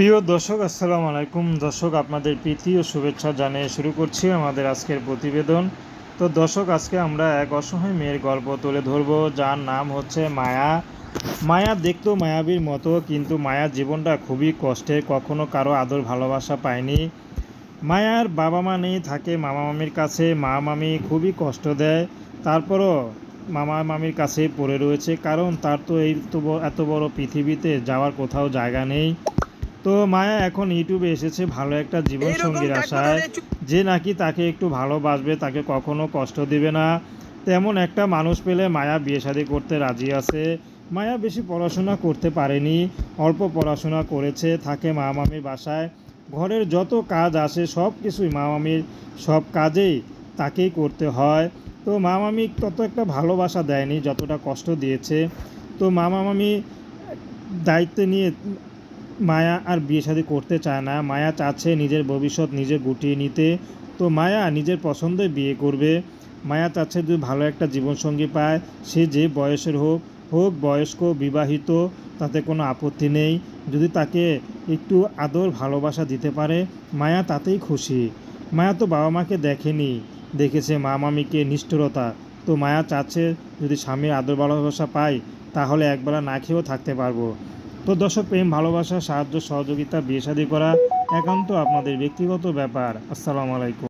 প্রিয় দর্শক, আসসালামু আলাইকুম। দর্শক, আপনাদের প্রীতি ও শুভেচ্ছা জানিয়ে শুরু করছি আমাদের আজকের প্রতিবেদন। তো দর্শক, আজকে আমরা এক অসহায় মেয়ের গল্প তুলে ধরব, যার নাম হচ্ছে মায়া। মায়া দেখতেও মায়াবীর মতো, কিন্তু মায়ার জীবনটা খুবই কষ্টের কখনো কারও আদর ভালোবাসা পায়নি। মায়ার বাবা মা নেই, থাকে মামা মামির কাছে। মা মামি খুবই কষ্ট দেয়, তারপরও মামা মামির কাছে পড়ে রয়েছে, কারণ তার তো এই এত বড় পৃথিবীতে যাওয়ার কোথাও জায়গা নেই। তো মায়া এখন ইউটিউবে এসেছে ভালো একটা জীবন সঙ্গীর আশায়। যে নাকি তাকে একটু ভালোবাসবে তাকে কখনো কষ্ট দিবে না। তেমন একটা মানুষ পেলে মায়া বিয়ে শাদী করতে রাজি আছে। মায়া বেশি পড়াশোনা করতে পারেনি অল্প পড়াশোনা করেছে থাকে মা মামির বাসায়। ঘরের যত কাজ আসে সব কিছুই মা মামির সব কাজেই তাকেই করতে হয়। তো মা মামি তত একটা ভালোবাসা দেয়নি যতটা কষ্ট দিয়েছে। তো মা মামি দায়িত্ব নিয়ে মায়া আর বিয়ে শাদী করতে চায় না। মায়া চাচ্ছে নিজের ভবিষ্যৎ নিজে গুটিয়ে নিতে। তো মায়া নিজের পছন্দে বিয়ে করবে। মায়া চাচ্ছে যদি ভালো একটা জীবনসঙ্গী পায়। সে যে বয়সের হোক হোক বয়স্ক, বিবাহিত, তাতে কোনো আপত্তি নেই। যদি তাকে একটু আদর ভালোবাসা দিতে পারে, মায়া তাতেই খুশি। মায়া তো বাবা মাকে দেখেনি। দেখেছে মা মামিকে নিষ্ঠুরতা। তো মায়া চাচ্ছে যদি স্বামীর আদর ভালোবাসা পায়, তাহলে একবেলা না খেয়েও থাকতে পারব। তো দর্শক প্রেম ভালোবাসা সাহায্য সহযোগিতা বিয়ে করা একান্ত আপনাদের ব্যক্তিগত ব্যাপার। আসসালামু আলাইকুম।